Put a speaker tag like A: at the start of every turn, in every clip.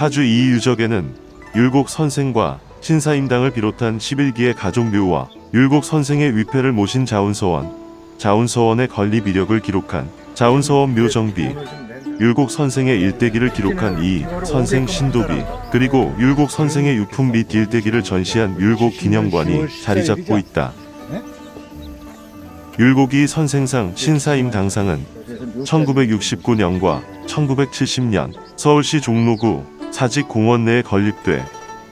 A: 파주 이유적에는 율곡 선생과 신사임당을 비롯한 11기의 가족묘와 율곡 선생의 위패를 모신 자운서원, 자운서원의 건립 이력을 기록한 자운서원 묘정비, 율곡 선생의 일대기를 기록한 이 선생 신도비, 그리고 율곡 선생의 유품 및 일대기를 전시한 율곡 기념관이 자리 잡고 있다. 율곡이 선생상 신사임 당상은 1969년과 1970년 서울시 종로구 사직공원 내에 건립돼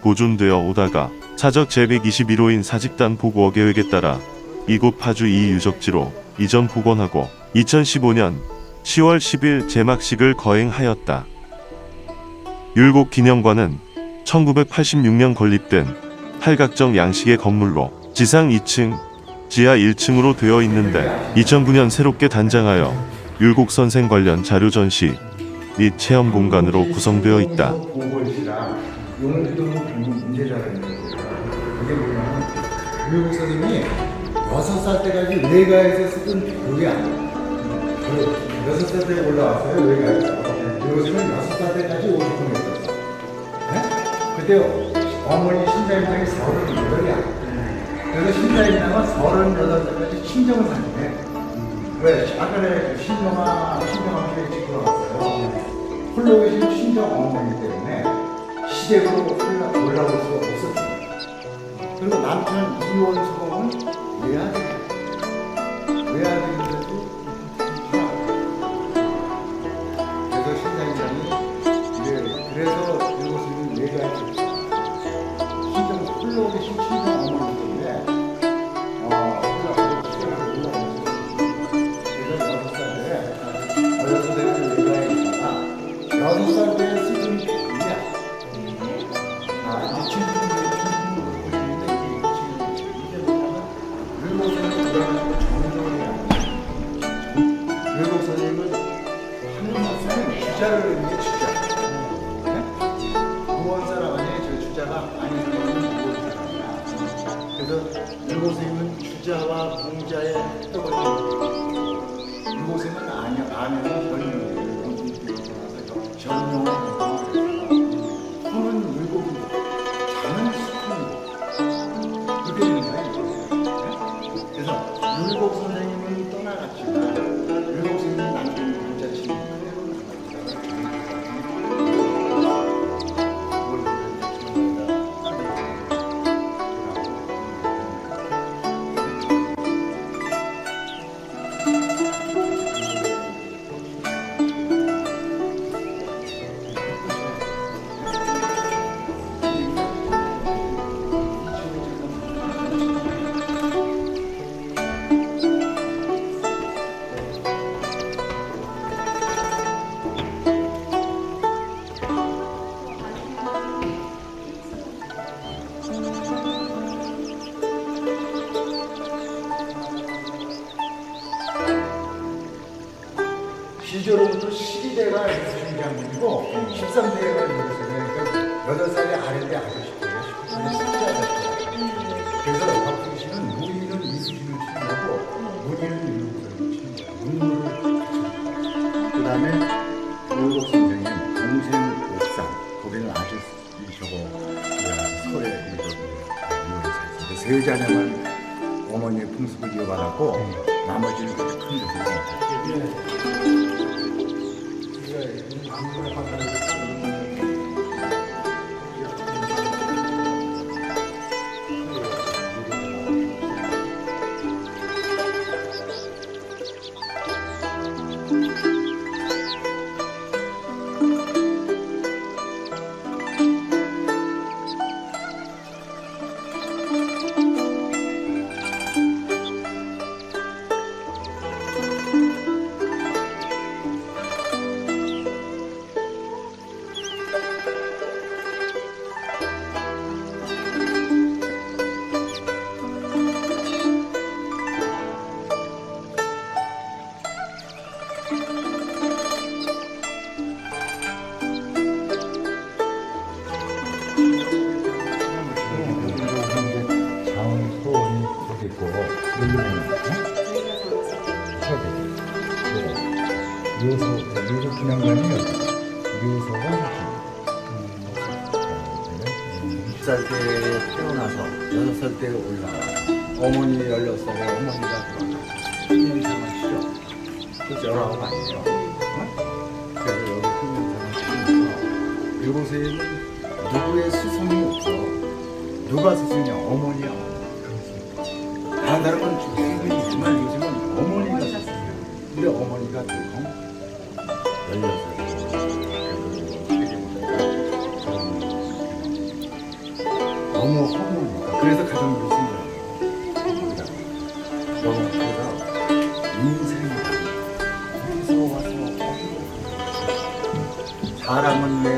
A: 보존되어 오다가 사적 제121호인 사직단 보고어 계획에 따라 이곳 파주 이유적지로 이전 복원하고 2015년 10월 10일 제막식을 거행하였다. 율곡 기념관은 1986년 건립된 팔각정 양식의 건물로 지상 2층, 지하 1층으로 되어 있는데 2009년 새롭게 단장하여 율곡 선생 관련 자료 전시 및 체험 공간으로 구성되어 있다.
B: 보고이시라 용기도 문제라는 거예요. 이게 뭐냐면 교육 선생님이 여섯 살 때까지 외가에서 쓰던 교육이 아니에요. 그 여섯 살때 올라왔어요 외가에서. 교육 선생님 여섯 살 때까지 오죽하고 있었어. 네? 그때 어머니 신사임당이 서른 여덟이야. 그래서 신사임당은 서른 여덟 살까지 친정을 다니네. 왜? 아까 신정아, 신정아 교육 찍고 나왔어요. 홀로 계신 친정 어머니 때문에 시댁으로 올라, 올라올 수가 없었죠. 그리고 남편 이원수공은 외아들, 시조로부터 12대가 이수신 장군이고 13대가 이수신 그러니까 8살이 아래인데 아저씨고요 19살이 숙자였어요 그래서 박수 씨는 무리는 이수신을 치는 거고 무리는 이수신을 치는 거야 문무를 그 다음에 노국 선생님 동생 옥상. 거기는 아실 저거 서해 이거 이거 세 자녀만 어머니의 풍습을 이어받았고 나머지는 그렇게 큰 데서 자원 私も。 묘소 기념관이 여기 묘소가 여기 살때 태어나서 여섯 살때 올라가. 어머니 열여섯 살에 어머니가 돌아가 10년 생활 시죠? 그 저하고 아니에요. 어? 그래서 여기 10년 생활 시면서 이곳에는 누구의 스승이 없어. 누가 스승이야 어머니야. 다른 사람은 16살 너무 허무니까. 그래서 가장 무슨 거예요 너무 그래서 인생이 무서워서 사람은 내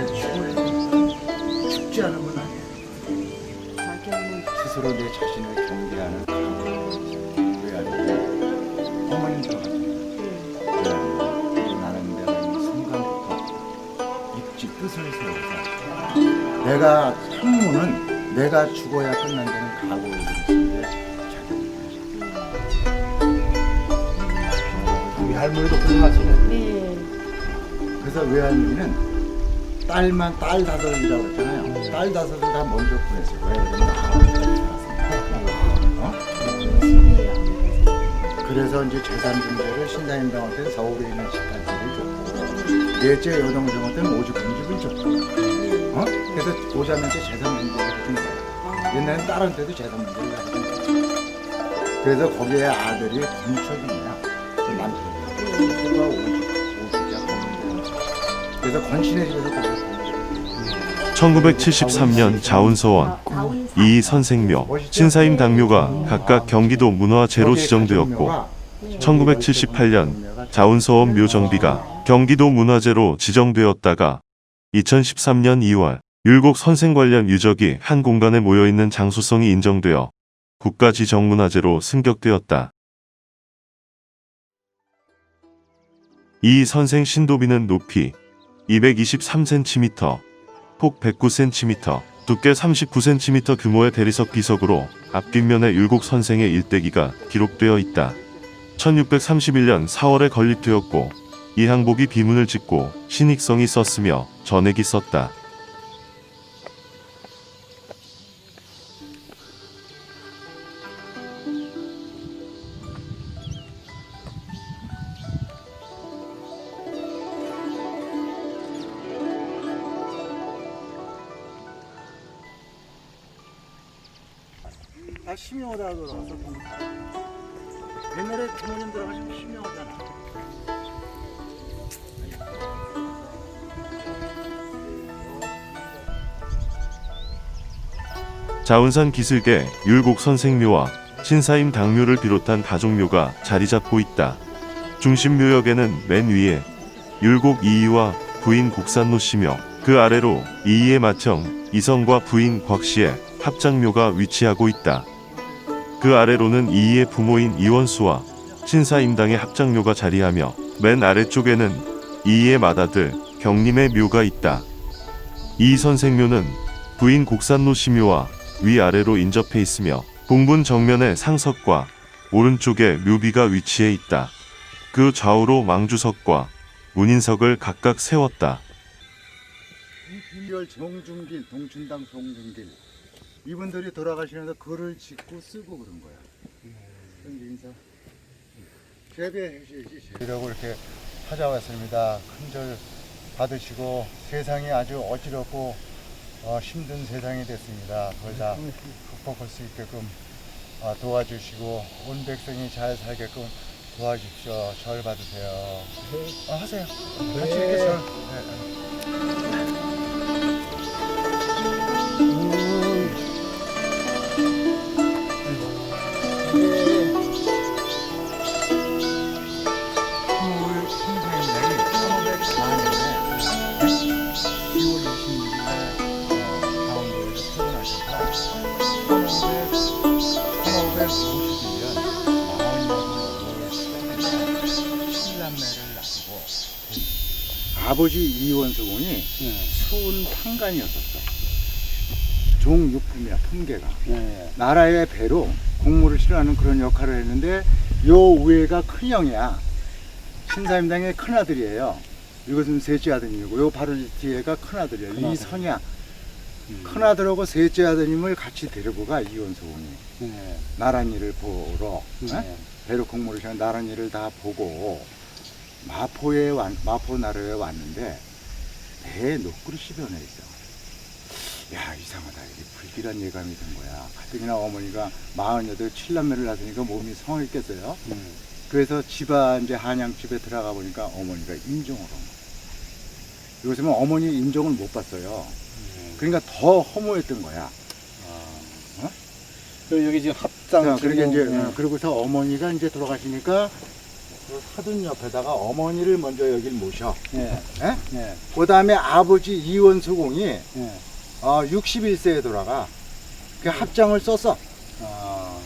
B: 내가 죽어야 끝난다는 각오를 들었는데 우리 할머니도 훌륭하시네.
C: 네.
B: 그래서 외할머니는 딸만 딸 다섯이라고 했잖아요. 딸 다섯을 다 먼저 보냈어요. 왜? 그러면 아버지까지 어? 그래서 이제 재산 분배를 신사임당한테는 서울에 있는 집단지를 줬고 넷째 여동생한테는 오죽한 집을 줬고 어? 그래서 오자면서 재산 분배를 해준 거예요 옛날엔 딸한테도 재산 해준 거예요. 그래서 거기에 아들이 권척이냐 그 남편이. 그가 오죽이야 권문대 그래서 권신의 집에서 거기서
A: 1973년 자운서원. 이 선생묘, 신사임 당묘가 각각 경기도 문화 재로 지정되었고 1978년 자운서원 묘 정비가 경기도 문화재로 지정되었다가 2013년 2월 율곡 선생 관련 유적이 한 공간에 모여 있는 장소성이 인정되어 국가지정문화재로 승격되었다. 이 선생 신도비는 높이 223cm, 폭 109cm, 두께 39cm 규모의 대리석 비석으로 앞뒷면에 율곡 선생의 일대기가 기록되어 있다. 1631년 4월에 건립되었고 이 항복이 비문을 짓고 신익성이 썼으며 전액이 썼다.
B: 다 옛날에 부모님 들어가시면 심형하잖아
A: 자운산 기슭에 율곡 선생묘와 신사임 당묘를 비롯한 가족묘가 자리 잡고 있다. 중심 묘역에는 맨 위에 율곡 이이와 부인 국산노 씨며 그 아래로 이이의 맏형 이성과 부인 곽씨의 합장묘가 위치하고 있다. 그 아래로는 이이의 부모인 이원수와 신사임당의 합장묘가 자리하며 맨 아래쪽에는 이이의 맏아들 경림의 묘가 있다. 이 선생묘는 부인 곡산노 시묘와 위아래로 인접해 있으며 봉분 정면에 상석과 오른쪽에 묘비가 위치해 있다. 그 좌우로 망주석과 문인석을 각각 세웠다.
B: 이별 정중길 동춘당 송중길 이분들이 돌아가시면서 글을 짓고 쓰고 그런 거야. 그럼 인사 재배해 주시지. 이라고 이렇게 찾아왔습니다. 큰절 받으시고 세상이 아주 어지럽고 어, 힘든 세상이 됐습니다. 그걸 다 극복할 수 있게끔 어, 도와주시고 온 백성이 잘 살게끔 도와주십시오. 절 받으세요. 어, 하세요. 같이 이렇게 절. 네. 서 아버지 이원수 군이 수은 판관이었었어. 종육품이야 품계가. 나라의 배로 공무를 실어하는 그런 역할을 했는데 요 위에가 큰형이야. 신사임당의 큰아들이에요. 이것은 셋째 아들이고 요 바로 뒤에가 큰아들이에요. 이선야.
C: 음.
B: 큰아들하고 셋째 아드님을 같이 데리고 가 이원소공이
C: 네.
B: 나란히를 보러
C: 네.
B: 어? 배로 공무를 시간 나란히를 다 보고 마포에 왔, 마포 나라에 왔는데 배에 녹그릇이 변해 있어. 야 이상하다 이게 불길한 예감이 든 거야. 가뜩이나 어머니가 마흔여덟 칠남매를 낳으니까 몸이 성했겠어요.
C: 음.
B: 그래서 집안 이제 한양집에 들어가 보니까 어머니가 임종을 한 거야. 요즘은 어머니 임종을 못 봤어요.
C: 네.
B: 그러니까 더 허무했던 거야.
C: 아.
B: 어?
C: 그리고 여기 지금 합장
B: 자, 그러게 이제
C: 증명,
B: 어, 그러고서 어머니가 이제 돌아가시니까 그 사돈 옆에다가 어머니를 먼저 여길 모셔.
C: 네.
B: 예?
C: 네.
B: 그 다음에 아버지 이원수공이
C: 네.
B: 어, 61세에 돌아가. 그 합장을 썼어.
C: 아.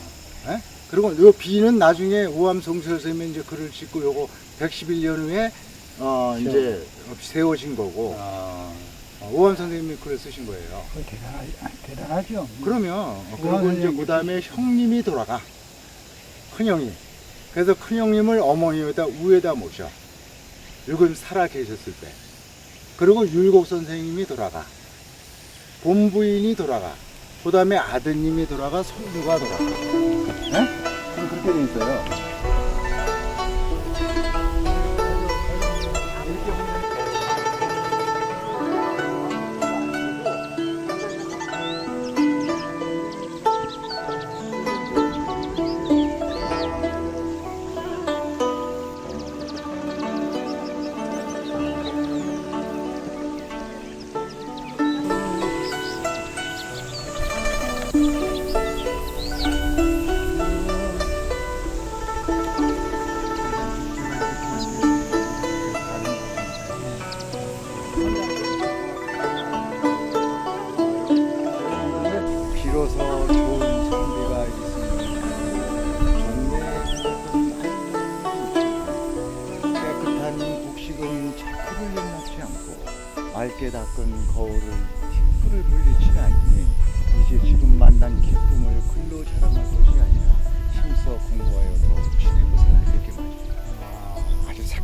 B: 예? 그리고 요 비는 나중에 오암송수 선생님이 이제 글을 짓고 요거 111년 후에 어,
C: 세워.
B: 이제 세워진 거고
C: 아.
B: 어, 오암 선생님이 글을 쓰신 거예요.
C: 그 대단하, 대단하죠.
B: 그러면 어, 그리고 이제
C: 이제
B: 그 다음에 형님이 돌아가 큰 형이 그래서 큰 형님을 어머니에다 우에다 모셔. 율곡 살아 계셨을 때. 그리고 율곡 선생님이 돌아가. 본부인이 돌아가. 그 다음에 아드님이 돌아가 손주가 돌아가. 네? 그럼 그렇게 돼 있어요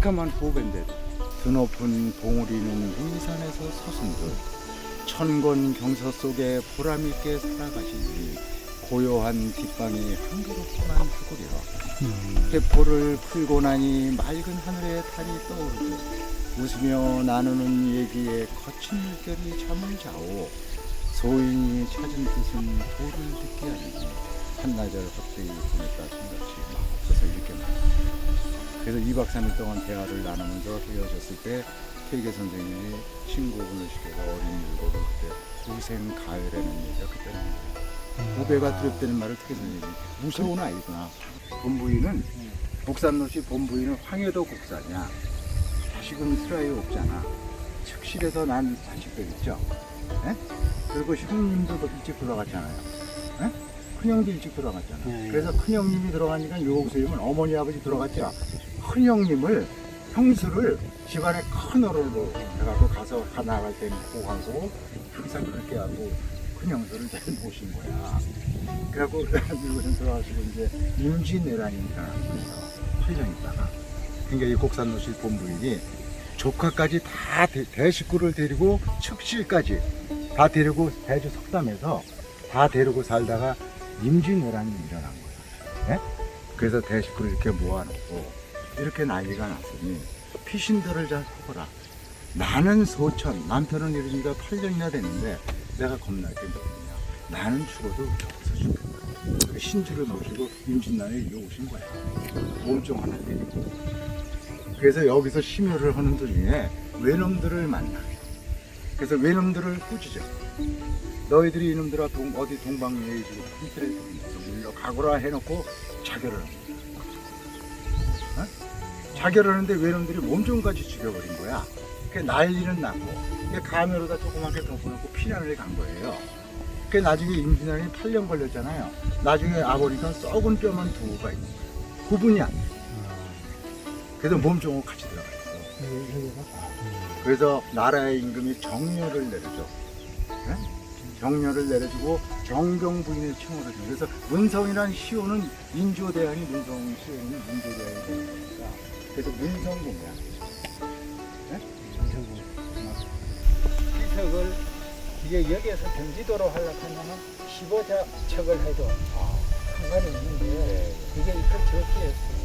B: 새까만 후배인데 드높은 봉우리는 위산에서 서순 듯 천권 경서 속에 보람있게 살아가시니 고요한 뒷방이 한그렇게만 하구려 대포를 풀고 나니 맑은 하늘에 달이 떠오르듯 웃으며 나누는 얘기에 거친 물결이 잠을 자오. 소인이 찾은 뜻은 도를 듣게 하니 한나절 헛되이 보냈다 생각지 그래서 2박 3일 동안 대화를 나누면서 헤어졌을 때 태계 선생님이 친구분을 시켜서 어린 일곱을 그때 우생 가을에는 얘기가 그때 나온 거예요. 후배가 두렵다는 말을 태계 선생님이 무서운 아이구나. 본부인은 복산노시 본부인은 황해도 국사냐. 자식은 스라이 없잖아. 측실에서 난 자식들 있죠. 예? 그리고 형님도 더 일찍 돌아갔잖아요. 예? 큰형도 일찍 돌아갔잖아.
C: 네.
B: 그래서 큰형님이 돌아가니까 요곡스님은 어머니 아버지 돌아갔죠. 큰 형님을 형수를 집안의 큰 어른으로 해갖고 가서 가 나갈 때는 보고하고 항상 그렇게 하고 큰 형수를 잘 모신 거야. 그래갖고 미국에서 들어가시고 이제 임진왜란이니까 그래서 8년 있다가 그러니까 이 곡산노실 본부인이 조카까지 다 대, 대식구를 데리고 측실까지 다 데리고 대주 석담에서 다 데리고 살다가 임진왜란이 일어난 거야. 예? 그래서 대식구를 이렇게 모아놓고 이렇게 난리가 났으니 피신들을 잘 뽑아라. 나는 소천, 남편은 이러니까 8년이나 됐는데 내가 겁날 게 뭐냐. 나는 죽어도 여기서 죽겠다. 그 신주를 모시고 임진난에 오신 거야. 몸좀 하나 데리고. 그래서 여기서 심혈을 하는 도중에 외놈들을 만나. 그래서 외놈들을 꾸짖어. 너희들이 이놈들아 동, 어디 동방예에 지금 인터넷에 물려 가거라 해놓고 자결을 합니다. 어? 자결하는데 외놈들이 몸종까지 죽여버린 거야. 그 난리는 났고, 그 가면으로다 조그맣게 덮어놓고 피난을 간 거예요. 그 나중에 임진왜란이 8년 걸렸잖아요. 나중에 아보니까 썩은 뼈만 두고가 있는 거야. 구분이 안 돼. 그래서 몸종하고 같이 들어갔어. 그래서 나라의 임금이 정렬을 내려줘. 예? 정렬을 내려주고 정경 부인을 칭호를 줘. 그래서 문성이란 시호는 인조대왕이 문성 시호는 인조대왕이 되는 거니까. 그래서 문성공이야.
C: 희석을 이게 여기에서 경지도로 하려면 15척을 해도 상관이 없는데 이게 이걸 적게 했어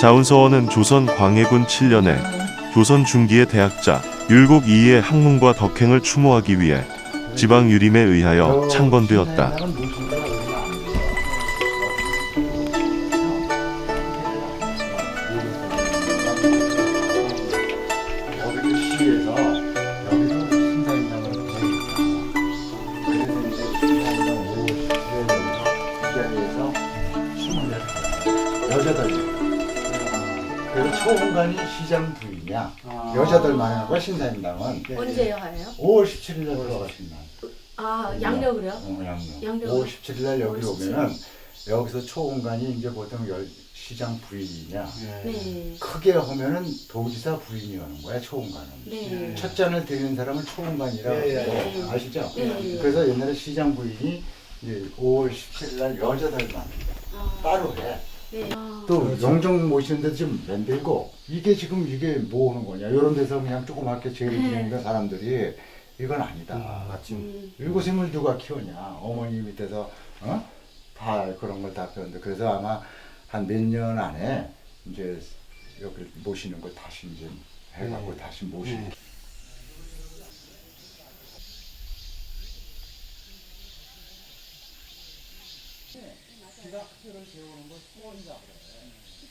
A: 자운서원은 조선 광해군 7년에 조선 중기의 대학자 율곡 이이의 학문과 덕행을 추모하기 위해 지방 유림에 의하여 창건되었다.
B: 여기도 시에서 여기도 신사임당을 보내니까 그래서 이제 신사임당 50에 여기서 이 자리에서 24살 여자들 공간이 시장 부인이야 여자들만 하는 거야 신사임당은
D: 언제요 하요?
B: 5월 17일 날 올라가신
D: 날아 양력으로요?
B: 어, 양력.
D: 양력.
B: 5월 17일 날 여기
D: 5월 17일.
B: 오면은 여기서 초공간이 이제 보통 열, 시장 부인이냐
D: 네.
B: 크게 하면은 도지사 부인이 하는 거야 초공간은
D: 네.
B: 첫 잔을 드리는 사람은 초공간이라고
C: 예, 예,
B: 하고
D: 예.
B: 아시죠?
D: 네.
B: 그래서 옛날에 시장 부인이 이제 5월 17일 날 여자들만
D: 아,
B: 따로 해.
D: 네. 아,
B: 또 영정 모시는데 좀 만들고 이게 지금 이게 뭐 하는 거냐. 이런 데서 그냥 조그맣게 제일 지내는 사람들이 이건 아니다.
D: 음,
B: 일곱샘을 누가 키우냐. 어머니 밑에서 어? 다 그런 걸 다 배웠는데 그래서 아마 한 몇 년 안에 이제 여기 모시는 걸 다시 이제 해갖고 다시 모시는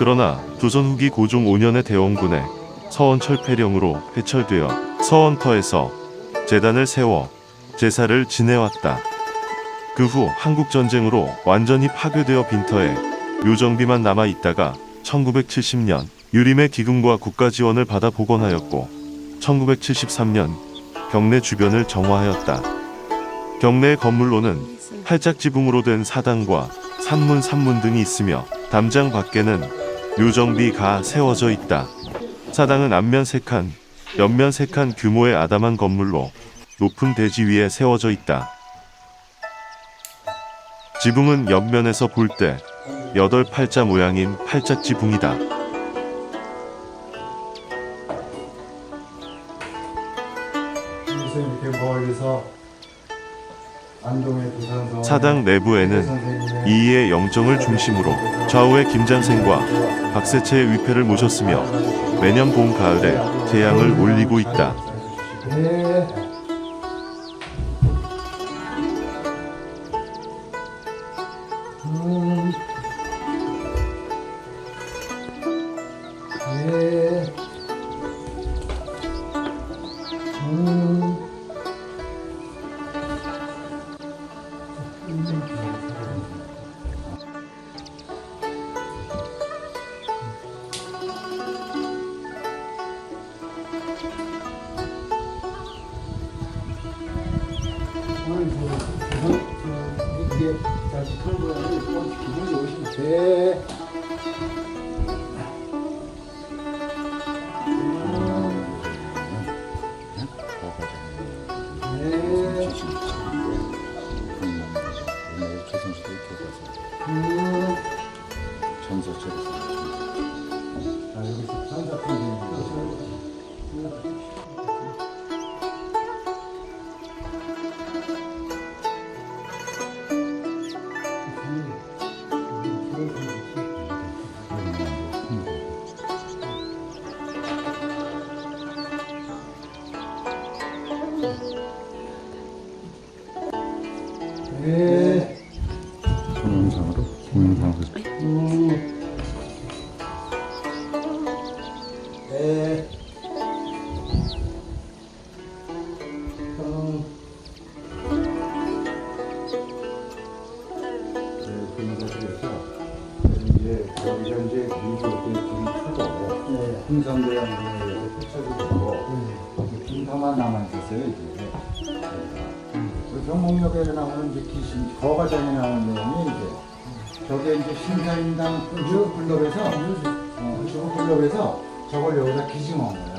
A: 그러나 조선 후기 고종 5년의 대원군에 서원 철 폐령으로 회철되어 서원터에서 재단을 세워 제사를 지내왔다. 그 후 한국 전쟁으로 완전히 파괴되어 빈터에 묘정비만 남아 있다가 1970년 유림의 기금과 국가 지원을 받아 복원하였고 1973년 경내 주변을 정화하였다. 경내의 건물로는 활짝 지붕으로 된 사당과 산문 산문 등이 있으며 담장 밖에는 묘정비가 세워져 있다. 사당은 앞면 3칸, 옆면 3칸 규모의 아담한 건물로 높은 대지 위에 세워져 있다. 지붕은 옆면에서 볼 때 여덟 팔자 모양인 팔짝 지붕이다.
B: 무슨 이렇게 멀리서
A: 사당 내부에는 이이의 영정을 중심으로 좌우의 김장생과 박세채의 위패를 모셨으며 매년 봄 가을에 재앙을 올리고 있다.
B: 경목역에 나오는 이제 기신 거가장에 나오는 내용이 이제 저게 이제 신사임당 쭉 불럽에서 어, 쭉 불럽에서 저걸 여기다 기증한 거야.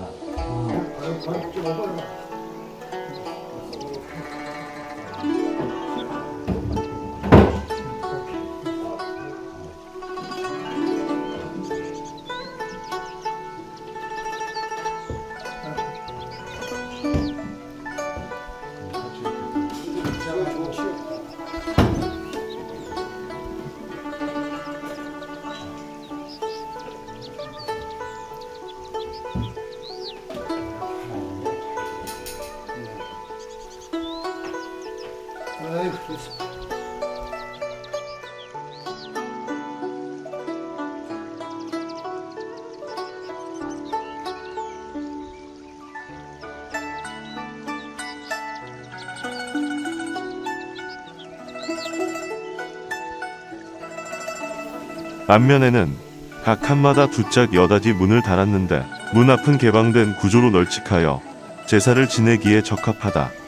A: 앞면에는 각 칸마다 두 짝 여닫이 문을 달았는데 문 앞은 개방된 구조로 널찍하여 제사를 지내기에 적합하다.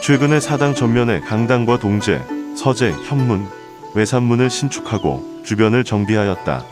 A: 최근에 사당 전면에 강당과 동제, 서재, 현문, 외산문을 신축하고 주변을 정비하였다.